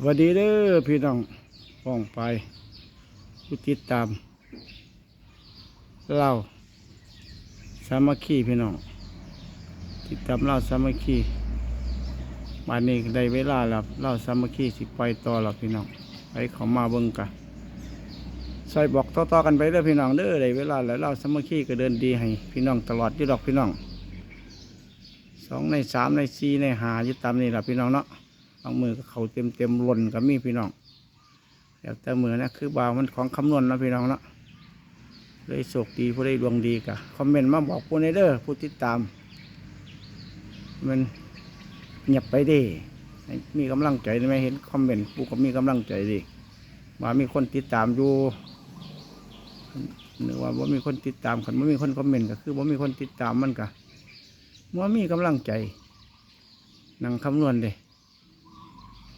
สวัสดีเด้อพี่น้องป้องไปผู้ติดตามเล่าสามัคคีพี่น้องติดตามเล่าสามัคคีบ้านนี้ได้เวลาแล้วเล่าสามัคคีสิไปต่อแล้วพี่น้องไปเขามาเบิ่งกันใส่บอกต่อๆกันไปเด้อพี่น้องเด้อได้เวลาแล้วเล่าสามัคคีก็เดินดีให้ พี่น้องตลอดอยู่ดอกพี่น้องสองในสามในสี่ในหายู่ตามนี่แหละพี่น้องเนาะ บางมือก็เขาเต็มเต็มๆหล่นกับมีพี่น้องแล้วแต่มือนะคือบาวมันของคำนวณนะพี่น้องเนาะเลยโชคดีผู้ได้ดวงดีกะคอมเมนต์มาบอกผู้ในเด้อผู้ติดตาม มันเงียบไปดิมีกำลังใจไหมเห็นคอมเมนต์ผู้ก็มีกำลังใจดีว่ามีคนติดตามอยู่หรือว่าว่ามีคนติดตามขันว่ามีคนคอมเมนต์ก็คือว่ามีคนติดตามมันกะว่ามีกำลังใจนั่งคำนวณเด้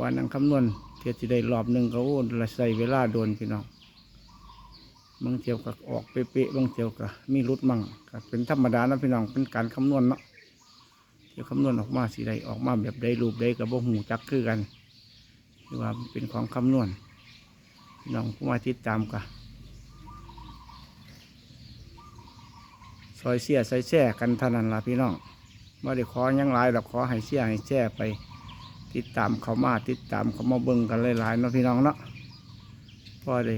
ว่านังคำนวณเทียที่ได้รอบหนึ่งเขาละใส่เวลาโดนพี่น้องบางเที่ยวก็ออกเป๊ะๆบางเที่ยวก็มีรุดมั่งก็เป็นธรรมดานะพี่น้องเป็นการคำนวณเนาะเที่ยวคำนวณออกมาสีใดออกมาแบบใดรูปใดกับบ่หูจักคือกันคือว่าเป็นของคำนวณพี่น้องผู้มาติดตามกันซอยเสียซอยแช่กันเท่านั้นล่ะพี่น้องว่ได้ขอยังหลายเราขอให้เสียให้แช่ไป ติดตามเขามาติดตามเขามาเบิ่งกันหลายๆเนาะพี่น้องเนาะพอได้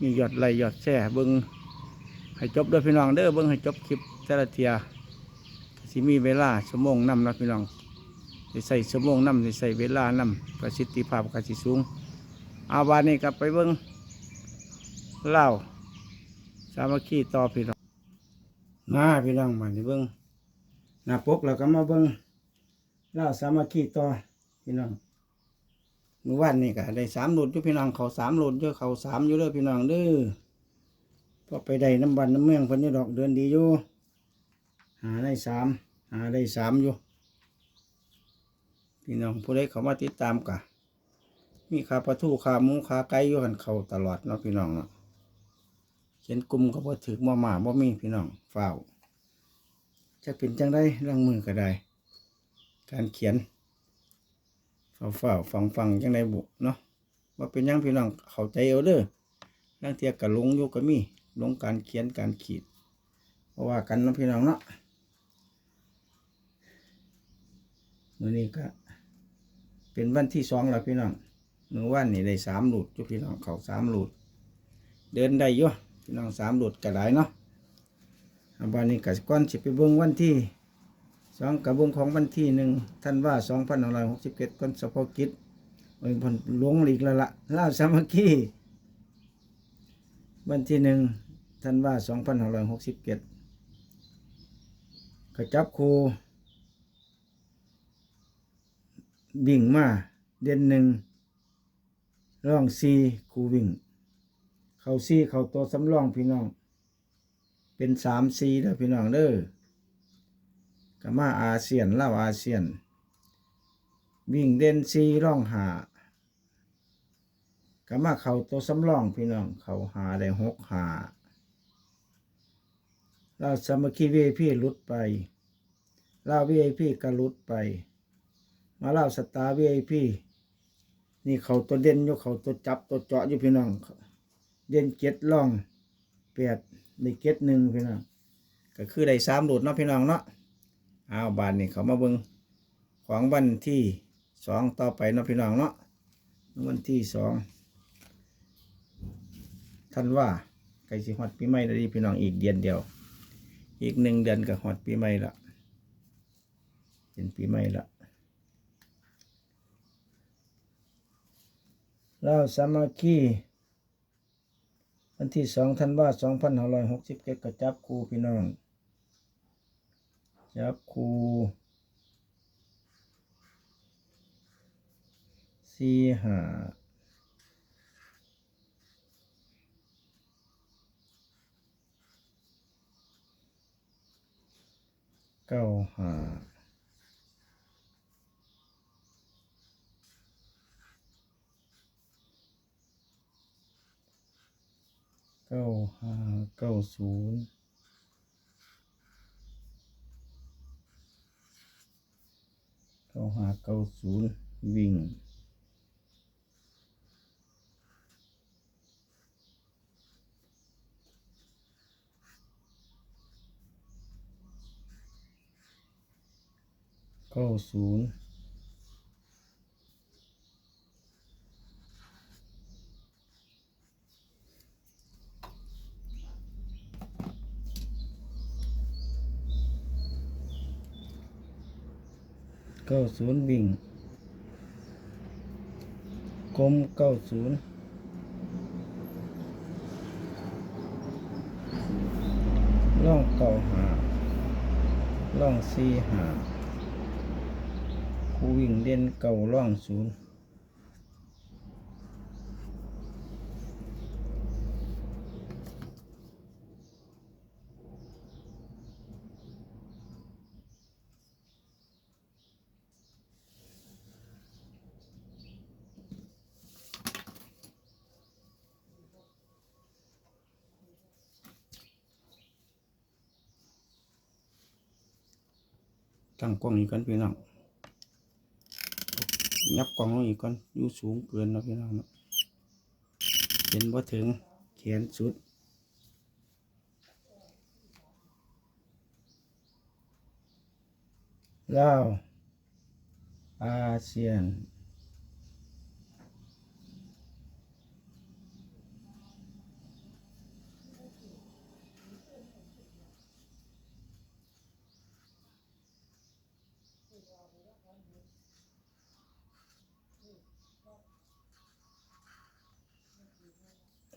มีหยอดไหลค์ยอดแช่เบิ่งให้จบด้อพี่น้องเด้อเบิ่งให้จบคลิปแต่ละเทียสิมีเวลาชั่วโมงนำนะพี่น้องสิใส่ชั่วโมงนำสิใส่เวลานำประสิทธิภาพก็สิสูงเอาวานนี้กลับไปเบิ่งเล่าสามัคคีต่อพี่น้องมาพี่น้องมาเบิ่งหน้าปกแล้วก็มาเบิ่ง เราสามัคคีต่อพี่น้องเมื่อวานนี่ก็ได้สามหลุดอยู่พี่น้องเขาสามหลุดอยู่เขาสามอยู่เด้อพี่น้องเด้อพอไปได้น้ำบันน้ำเมืองเพิ่นนี่ดอกเดินดีอยู่หาได้สามหาได้สามอยู่พี่น้องผู้ใดเขามาติดตามกะมีขาปลาทูขาหมูขาไก่อยู่หันเขาตลอดเนาะพี่น้องเนาะเขียนกลุ่มก็บ่ถึกบ่มาบ่มีพี่น้องเฝ้าจะเป็นจังได้ลังมือก็ได้ การเขียนเฝ้าฟังฟังๆจังไดบุเนาะว่าเป็นยังพี่น้องเข้าใจเอาเด้อลังเทียกับลงอยู่ก็มีลงการเขียนการขีด เพราะว่ากันนะพี่น้องเนาะมือนี้ก็เป็นวันที่สองแล้วพี่น้องมือวันนี่ได้สามหลุดจุพี่น้องเขาสามหลุด เดินได้ยู่พี่น้องสามหลุดก็ได้เนาะวันนี้ก็ก่อนสิไปเบิ่งวันที่ สองกระบวงของวันที่หนึ่งท่านว่าสองพันหร้อยหกสิบเจ็ดคนสพกิจอ้ยผลหลวงหลีกแล้วละล่าสามัคคีวันที่หนึ่งท่านว่าสองพันร้อยหกสิบเจ็ดกระจับครูวิ่งมาเด่นหนึ่งร่องซีครูวิ่ง เขาซีเขาตัวสำรองพี่น้อง เป็นสามซีเด้อพี่น้องเด้อ ก็มาอาเซียนเล่าอาเซียน วิ่งเด่นซีร่องหาก็มาเขาตัวสำรองพี่น้องเขาหาได้หกหาเราสมัคีวีพี่ลุดไปเล่าวีไอพี่ก็ลุดไป มาเล่าสตาร์วีไอพี่นี่เขาตัวเด่นอยู่เขาตัวจับตัวเจาะอยู่พี่น้อง เด่นเจ็ดร่องแปดในเจ็ดหนึ่งพี่น้องก็คือได้สามหลุดเนาะพี่น้องเนาะ อ้าวบานนี่เขามาเบิงของวันที่สองต่อไปเนาะพี่น้องเนาะวันที่สองท่านว่าไก่สิฮอดปีใหม่แล้วดีพี่น้องอีกเดือนเดียว อีกหนึ่งเดือนก็ฮอดปีใหม่ละเป็นปีใหม่ละเราสามัคคีวันที่สองท่านว่าสองพันห้าร้อยหกสิบเจ็ดก็จับครูพี่น้อง จับคูสี่ห้าเก้าห้าเก้าห้าเก้าศูนย์ เข้าหาเก้าศูนย์วิ่งเข้าศูนย์ ก้าศูนย์วิ่งกลมเก้าศูนย์ล่องเก้าหาล่องสี่หาคูวิ่งเด่นเก้าล่องศูนย์ ตั้งกล้องอีกกันพี่น้องยับกล้องลงอีกกันอยู่สูงเกินนะพี่น้องนะเห็นว่าถึงแขนสุดลาวอาเซียน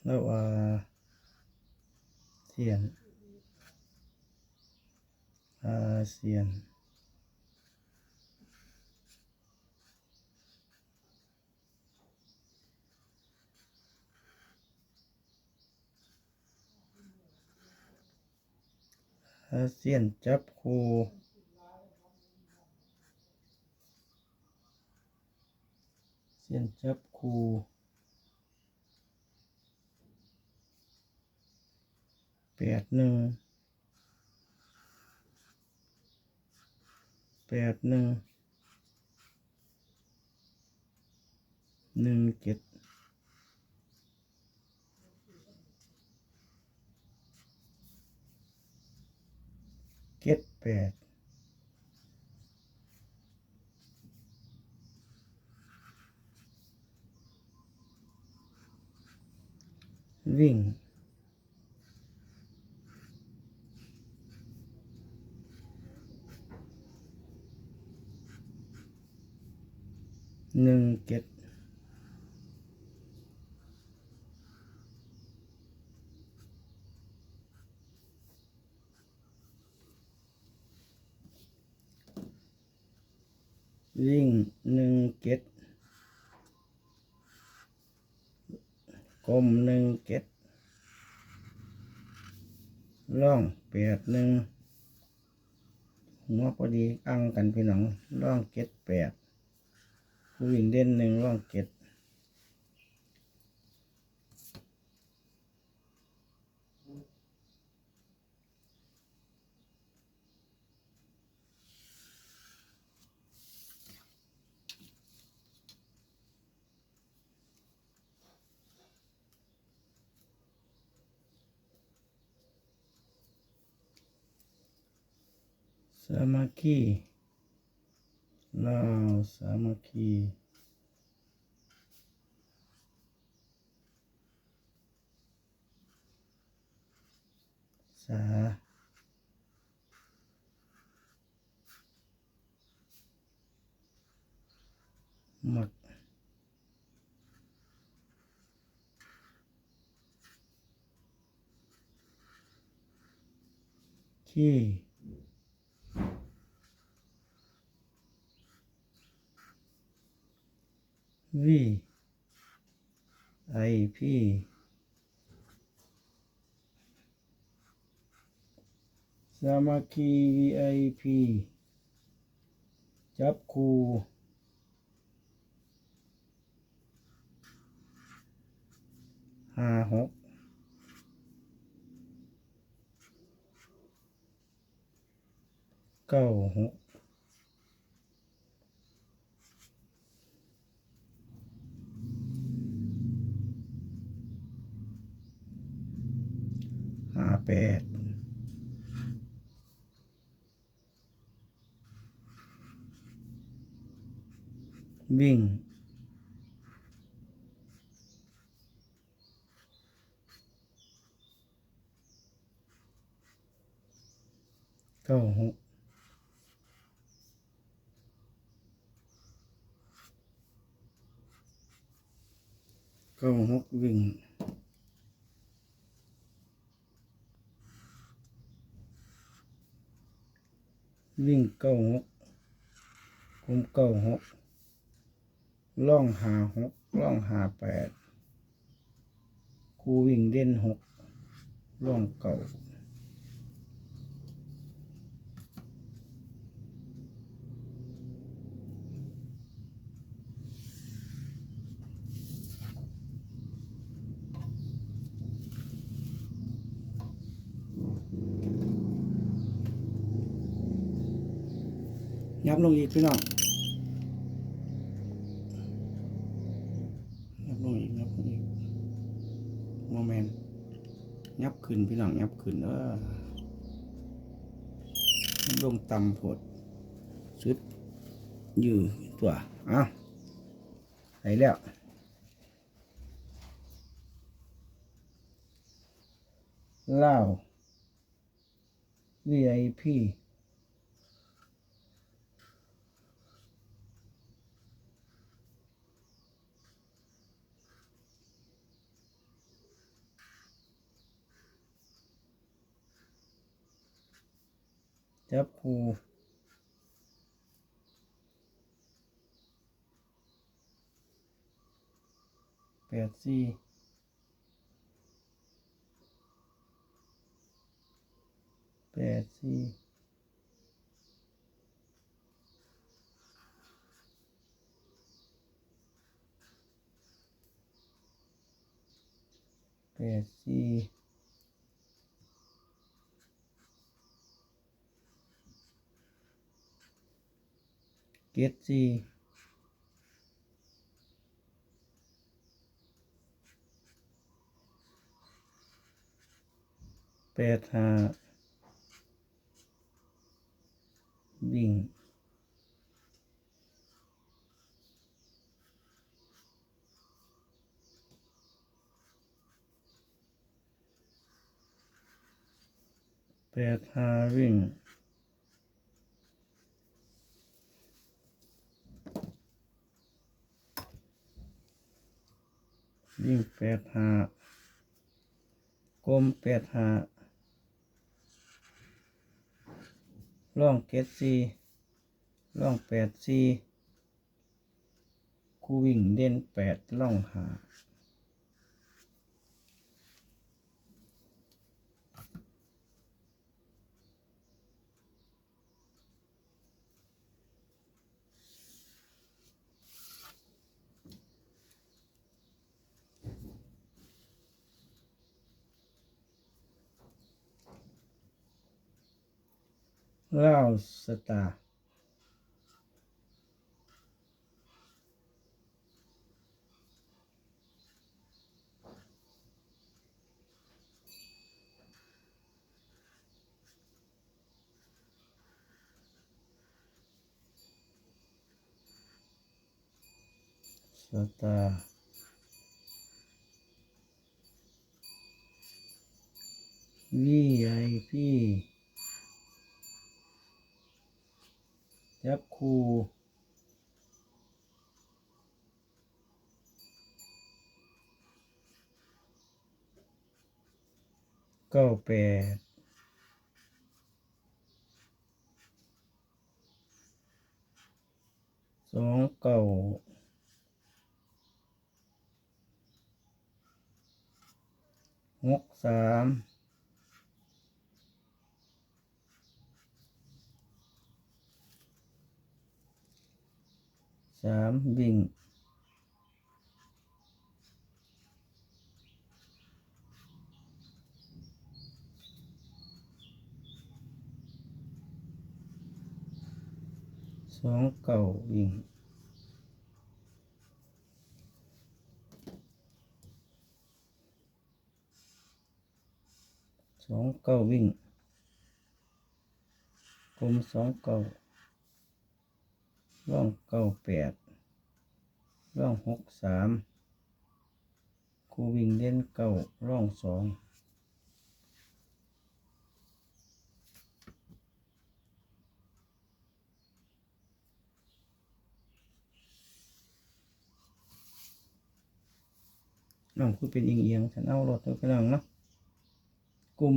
แล้วอาเซียนอาเซียนอาเซียนจับคูเซียนจับคู่ แปดหนึ่งแปดหนึ่งหนึ่งเจ็ดเจ็ดแปดวิ่ง หนึ่งเจ็ดวิ่งหนึ่งเจ็ดกลมหนึ่งเจ็ดล่องแปดหนึ่งหัวพอดีอังกันพี่น้องล่องเจ็ดแปด วิ่งเด่นหนึ่งร่องเจ็ดสามัคคีลากี้ คีวีไอพีสามัคคีวีไอพีจับคูห้าหกเก้าหกห้าแปด วิ่ง เก้าหกเก้าหกวิ่งวิ่งเก้าหกคุมเก้าหก ล่องหาหกล่องหาแปดครูวิ่งเด่นหกล่องเก้ายับลงอีกพี่น้องยับลงอีกยับลงอีกโมเมนต์ยับ ขึ้นพี่น้องยับขึ้นเออลงต่ำผดสุดอยู่ตัวอ้าไหนแล้วเล่า VIP จับคูแปดสี่แปดสี่แปดสี่ เกตซีแปดห้าวิ่งแปดห้าวิ่ง วิ่งแปดหากลมแปดหาล่องเกตซีล่องแปดซีคูวิ่งเด่นแปดล่องหา เล่าวสตาร์สตาร์วีไอพี จับคูเก้าแปดสองเก้าหกสามามวิ่งสองเก้าวิ่งสองเก้าวิ่งกลมสองเก้า ร่องเก้าแปดร่องหกสามครูวิ่งเด่นเก้าร่องสองน้องคือเป็นเอียงๆฉันเอารถไปนั่งเนาะกลุ่ม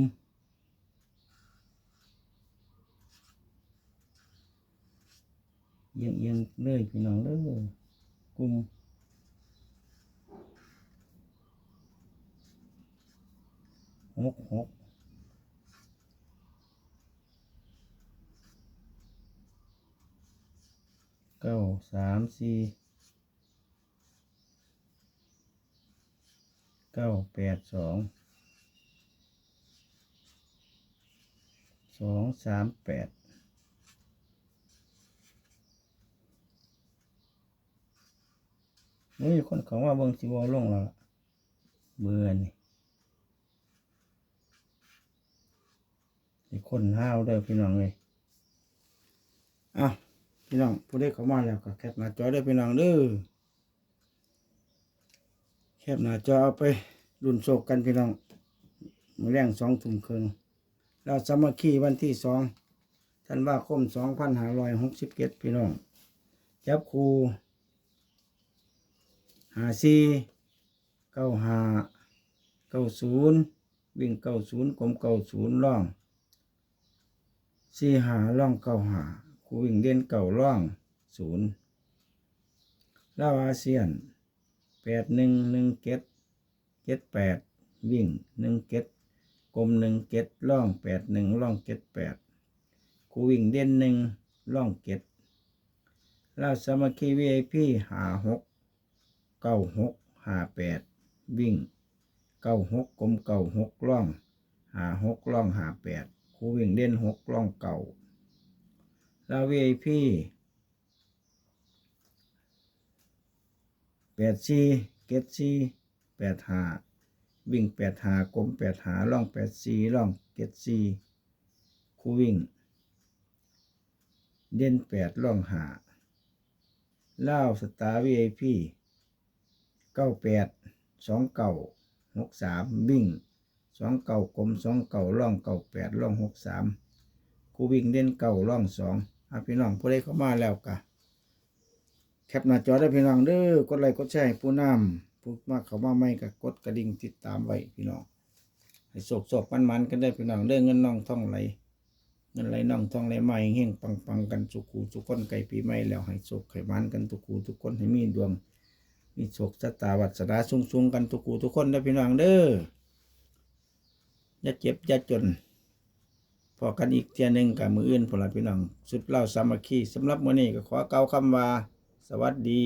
เอี ยังเอียงเลยพี่น้องเลยกลุ่มหกหกเก้าสามสี่เก้าแปดสองสองสามแปด นี่คนเขาว่าเบิ่งสิวอลงแล้วล่ะเบื่อนี่คนห้าวเด้อพี่น้องเลยอะพี่น้องผู้ได้เข้ามาแล้วก็แคปหน้าจอได้พี่น้องเด้อแคปหน้าจอเอาไปรุ่นโศกกันพี่น้องมือแรงสองทุ่มครึ่งเราสามัคคีวันที่สองธันวาคมสองพันห้าร้อยหกสิบเจ็ดพี่น้องจับครู หาซีเก้าหาเก้าศูนย์วิ่งเก้าศูนย์กลมเก้าศูนย์ล่องสี่หาล่องเก้าหาคูวิ่งเด่นเก้าล่องศูนย์ลาวอาเซียนแปดหนึ่งหนึ่งเจ็ดเจ็ดแปดวิ่งหนึ่งเจ็ดกลมหนึ่งเจ็ดล่องแปดหนึ่งล่องเจ็ดแปดคูวิ่งเด่นหนึ่งล่องเจ็ดลาวสามัคคีวีไอพีหาหก เก้าหกห้าแปดวิ่งเก้าหกกลมเก้าหกล่องหาหกล่องหาแปดครูวิ่งเด่นหกล่องเก่าลาววีไอพีแปดสี่เกตสี่แปดหาวิ่งแปดหากลมแปดหาล่องแปดสี่ล่องเกตสี่ครูวิ่งเด่นแปดล่องหาเล่าวสตาร์วีไอพีเก้าแปดสองเก่าหกสามวิ่งสองเก่ากลมสองเก่าล่องเก่าแปดล่องหกสามคูวิ่งเด่นเก่าล่องสองอาพี่น้องผู้ใดเข้ามาแล้วกะแคปหน้าจอได้พี่น้องเด้อกดไลค์กดแชร์ให้ผู้นำผู้มาเข้ามาใหม่ก็กดกระดิ่งติดตามไว้พี่น้องให้โศกโศกมันมันกันได้พี่น้องเด้อเงินน้องท่องไหลเงินไหลน่องทองไหลมาเฮงๆปังกันสุขูทุกคนไก่ปีใหม่แล้วให้โศกไขมันกันทุกคูทุกคนให้มีดวง มีโศกชะตาวัสนาสูงๆกันทุกคูทุกคนนะพี่น้องเด้ออย่าเจ็บอย่าจนพอกันอีกเทียหนึ่งกับมืออื่นพวกเราพี่น้องสุดเล่าสามัคคีสำหรับวันนี้ก็ขอเกาวคำว่า สวัสดี